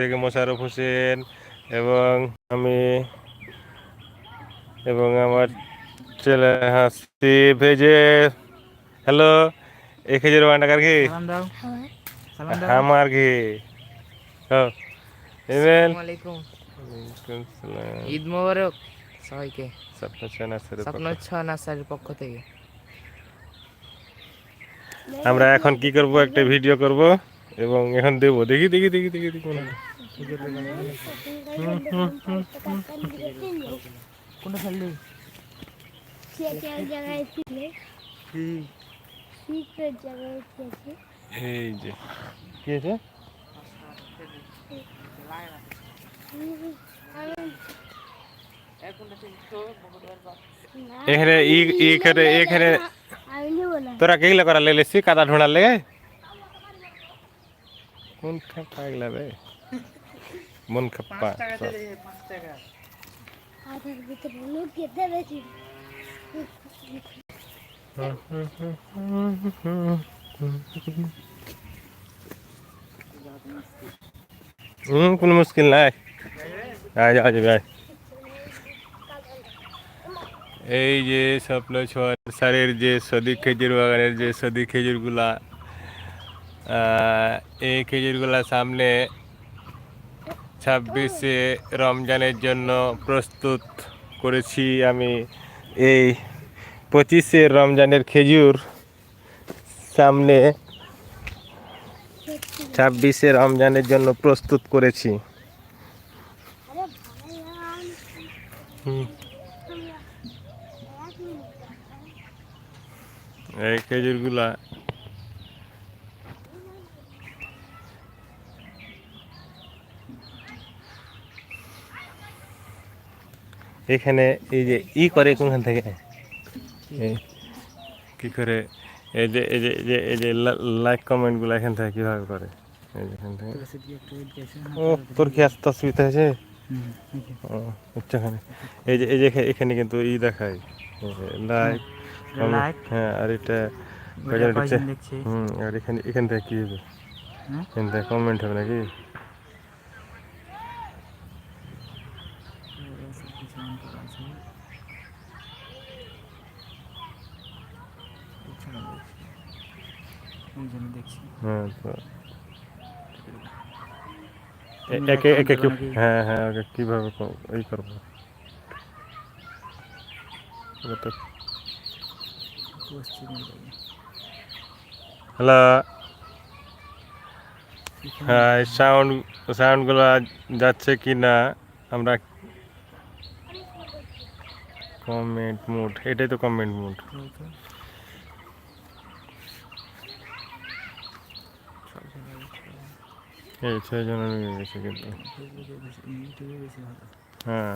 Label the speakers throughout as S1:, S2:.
S1: থেকে মোশারফ হোসেন এবং আমি এবং আমার ছেলে হাসি ভেজে হ্যালো এই খেজুর বাগানটা কার কি আমার কি
S2: ঈদ মোবারক সবাইকে। পক্ষ থেকে।
S1: আমরা এখন কি করব? একটা ভিডিও করব এবং এখন দেব। দেখি দেখি দেখি দেখি দেখি। মনে হয়।
S2: কোনটা ফেললি
S3: জায়গায় ছিলে সিক্রেট জায়গায় ছিল
S1: এই যে কি আছে এখানে ই এখানে এখানে
S3: আমি নেব না
S1: তোরা কেগুলা করা লেলেছি কাদা ঢোঁড়ার লেগে কোন খাপ্পা এগুলা রে মন খাপ্পা
S3: হাতের ভিতরে লুকিয়ে দেবেছি
S1: হুম কোনো মুশকিল নাই। আয় যা যাবে আয়। এই যে স্বপ্ন ছোঁয়ার সারের যে সদি খেজুর বাগানের যে সদি খেজুরগুলা আহ, এই খেজুরগুলা সামনে ছাব্বিশে রমজানের জন্য প্রস্তুত করেছি আমি এই পঁচিশে রমজানের খেজুর সামনে ছাব্বিশে রমজানের জন্য প্রস্তুত করেছি। এই খেজুরগুলা এখানে এই যে ই করে কোনখান থেকে? এই কি করে? এই যে এই যে এই যে এই যে লাইক কমেন্টগুলো এখান থেকে কীভাবে করে? এই যে এখান থেকে। ও তোর কি আসতে অসুবিধা হয়েছে? ও উচ্চখানে এই যে এই যে এখানে কিন্তু ই দেখায়। লাইক হ্যাঁ আর এটা হুম আর এখানে এখান থেকে কী হবে?
S2: হুম?
S1: এখান থেকে কমেন্ট হবে নাকি?
S2: দেখছি।
S1: হ্যাঁ একে একে কি- হ্যাঁ হ্যাঁ ওকে কীভাবে করব? হ্যালো? হ্যাঁ সাউন্ড সাউন্ডগুলো যাচ্ছে কি না? আমরা কমেন্ট মুড এটাই তো কমেন্ট মুড এই ছয় জন নিয়ে গেছে কিন্তু। হ্যাঁ।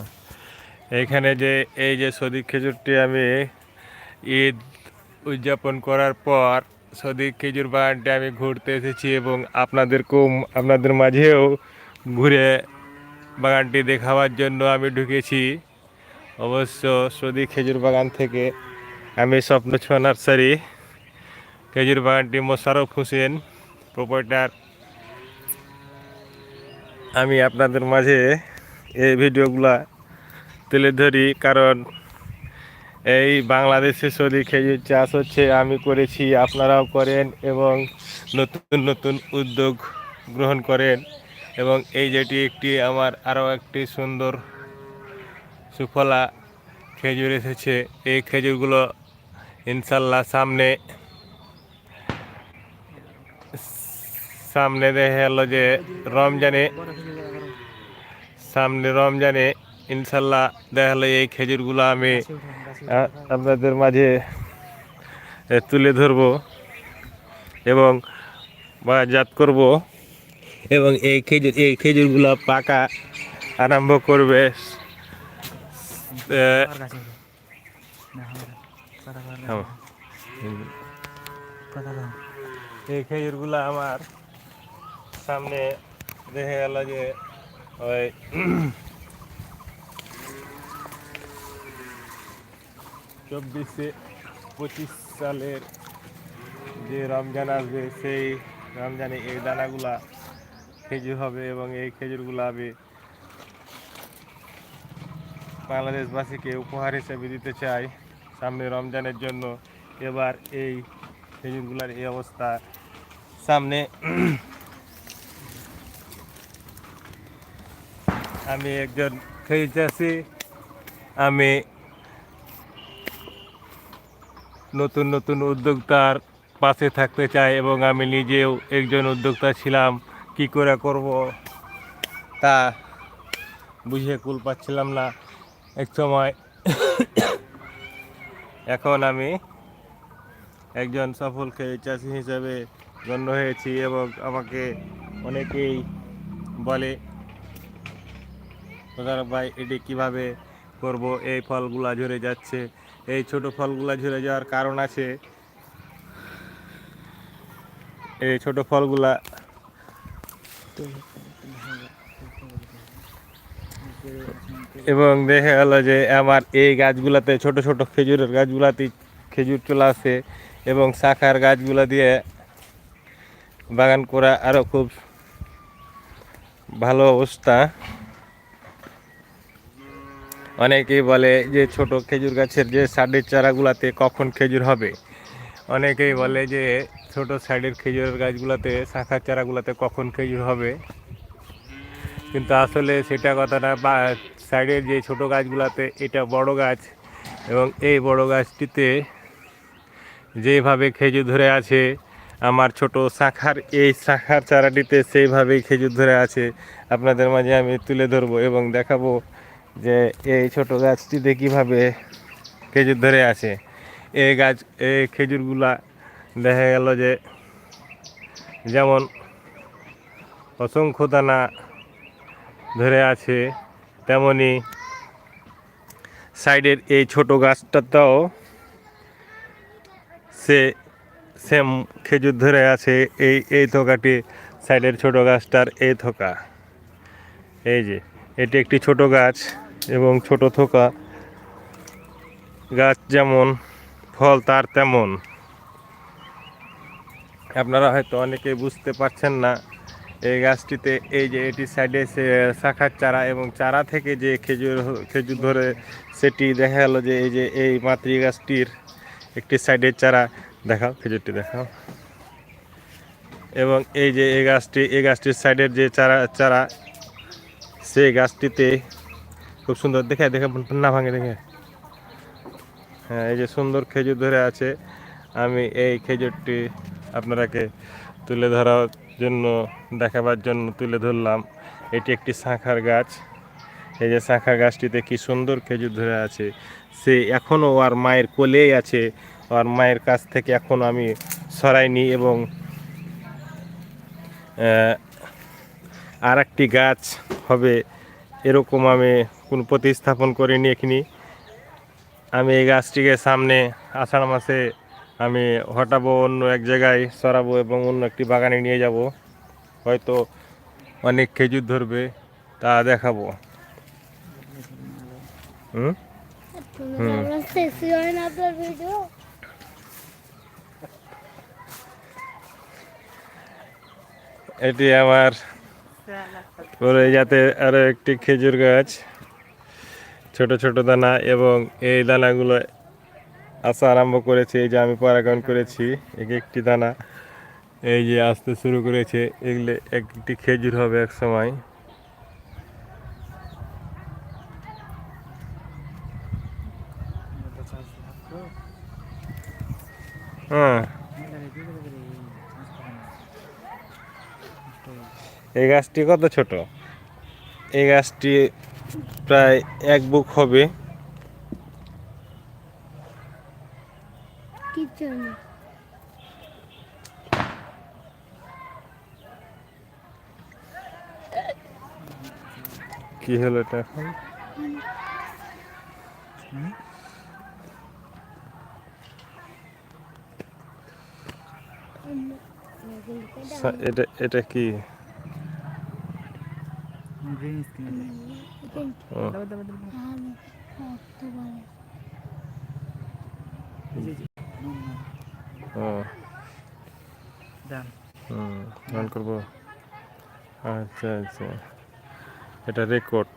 S1: এইখানে যে, এই যে সদিক খেজুরটি আমি ঈদ উদযাপন করার পর সদিক খেজুর বাগানটি আমি ঘুরতে এসেছি এবং আপনাদেরকেও, আপনাদের মাঝেও ঘুরে বাগানটি দেখাবার জন্য আমি ঢুকেছি। অবশ্য সদিক খেজুর বাগান থেকে আমি স্বপ্ন নার্সারি। খেজুর বাগানটি মোশারফ হোসেন প্রোপাইটার আমি আপনাদের মাঝে এই ভিডিওগুলা তুলে ধরি, কারণ এই বাংলাদেশে সদি খেজুর চাষ হচ্ছে, আমি করেছি, আপনারাও করেন এবং নতুন নতুন উদ্যোগ গ্রহণ করেন। এবং এই যেটি একটি আমার আরও একটি সুন্দর সুফলা খেজুর এসেছে, এই খেজুরগুলো ইনশাল্লাহ সামনে সামনে দেখা গেল যে রমজানে সামনে রমজানে ইনশাল্লাহ দেখা গেলো এই খেজুরগুলো আমি আপনাদের মাঝে তুলে ধরব এবং বাজাত করব এবং এই খেজুর, এই খেজুরগুলো পাকা আরম্ভ করবে। এই খেজুরগুলো আমার সামনে দেখে গেল যে ওই চব্বিশে পঁচিশ সালের যে রমজান আসবে, সেই রমজানে এই দানাগুলা খেজুর হবে এবং এই খেজুরগুলো আমি বাংলাদেশবাসীকে উপহার হিসেবে দিতে চাই। সামনে রমজানের জন্য এবার এই খেজুরগুলার এই অবস্থা। সামনে আমি একজন খেজুর চাষি আমি নতুন নতুন উদ্যোক্তার পাশে থাকতে চাই এবং আমি নিজেও একজন উদ্যোক্তা ছিলাম। কি করে করব তা বুঝে কুল পাচ্ছিলাম না। এক সময় এখন আমি একজন সফল খেয়ে চাষি হিসেবে গণ্য হয়েছি এবং আমাকে অনেকেই বলে প্রধানক ভাই, এটি কীভাবে করব? এই ফলগুলা ঝরে যাচ্ছে। এই ছোট ফলগুলা ঝরে যাওয়ার কারণ আছে। এই ছোট ফলগুলা এবং দেখা গেল যে আমার এই গাছগুলাতে ছোট ছোট খেজুরের গাছগুলাতে খেজুর চলে আসে এবং শাখার গাছগুলা দিয়ে বাগান করা আরও খুব ভালো অবস্থা। অনেকেই বলে যে ছোট খেজুর গাছের যে সাইডের চারাগুলাতে কখন খেজুর হবে। অনেকেই বলে যে ছোট সাইডের খেজুরের গাছগুলাতে শাখার চারাগুলাতে কখন খেজুর হবে। কিন্তু আসলে সেটা কথা না, বা সাইডের যে ছোট গাছগুলাতে এটা বড় গাছ এবং এই বড় গাছটিতে যেভাবে খেজুর ধরে আছে, আমার ছোট শাখার এই শাখার চারাটিতে সেইভাবেই খেজুর ধরে আছে। আপনাদের মাঝে আমি তুলে ধরবো এবং দেখাবো যে এই ছোট গাছটিতে কীভাবে খেজুর ধরে আছে। এই গাছ, এই খেজুরগুলা দেখা গেল যে যেমন অসংখ্য দানা ধরে আছে, তেমনি সাইডের এই ছোট গাছটাতেও সে সেম খেজুর ধরে আছে। এই এই থোকাটি সাইডের ছোট গাছটার এই থোকা। এই যে, এটি একটি ছোট গাছ। এবং ছোট থোকা গাছ যেমন, ফল তার তেমন। আপনারা হয়তো অনেকে বুঝতে পারছেন না, এই গাছটিতে এই যে এটি সাইডে শাখার চারা এবং চারা থেকে যে খেজুর খেজুর ধরে সেটি দেখা গেল যে এই যে এই মাতৃ গাছটির একটি সাইডের চারা। দেখাও, খেজুরটি দেখাও। এবং এই যে এই গাছটি, এই গাছটির সাইডের যে চারা চারা, সেই গাছটিতে খুব সুন্দর। দেখে দেখে, না ভাঙে, দেখে। হ্যাঁ এই যে সুন্দর খেজুর ধরে আছে। আমি এই খেজুরটি আপনারাকে তুলে ধরার জন্য, দেখাবার জন্য তুলে ধরলাম। এটি একটি শাঁখার গাছ। এই যে শাঁখার গাছটিতে কি সুন্দর খেজুর ধরে আছে। সে এখনও আর মায়ের কোলেই আছে। আর মায়ের কাছ থেকে এখনও আমি সরাইনি এবং আর একটি গাছ হবে এরকম আমি কোনো প্রতিস্থাপন করিনি এখানে। আমি এই গাছটিকে সামনে আষাঢ় মাসে আমি হটাবো অন্য এক জায়গায় সরাবো এবং অন্য একটি বাগানে নিয়ে যাব। হয়তো অনেক খেজুর ধরবে তা দেখাবো। হুম? এটি আমার পরে যাতে আরও একটি খেজুর গাছ ছোট ছোট দানা এবং এই দানাগুলো আসা আরম্ভ করেছে। এই যে আমি পরাগায়ন করেছি, এক একটি দানা। এই যে আসতে শুরু করেছে, এগুলো একটি খেজুর হবে এক সময়। হ্যাঁ। এই গাছটি কত ছোট? এই গাছটি প্রায় এক বুক হবে। কি হলো এটা এখন? এটা এটা কি?
S4: গ্রিন স্ক্রিন
S1: করব আচ্ছা আচ্ছা এটা রেকর্ড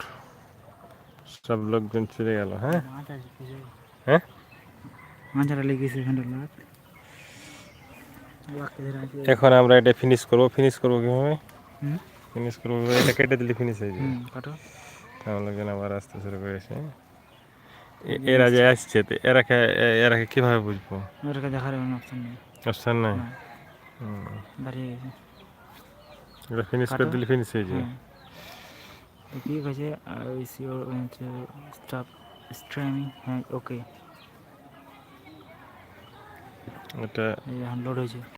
S1: সব লোকজন গেল হ্যাঁ হ্যাঁ
S4: এখানে
S1: আমরা এটা ফিনিশ করব ফিনিশ করব কীভাবে ফিনিশ করব এটা কেটে দিলে ফিনিশ হয়ে যাবে। আমার লোকজন আবার আসতে শুরু করেছে এরা যে আসছে তো এরাকে এরাকে কীভাবে বুঝব?
S4: ওটাকে দেখার কোনো অপশন নেই।
S1: অপশান নাই?
S4: দাঁড়িয়ে গেছে।
S1: এটা ফিনিশ করে দিলে ফিনিশ হয়ে যাবে।
S4: কি আছে ইস ইউর স্টপ স্ট্রিমিং হ্যাঁ ওকে
S1: এটা
S4: এখন লোড হয়েছে।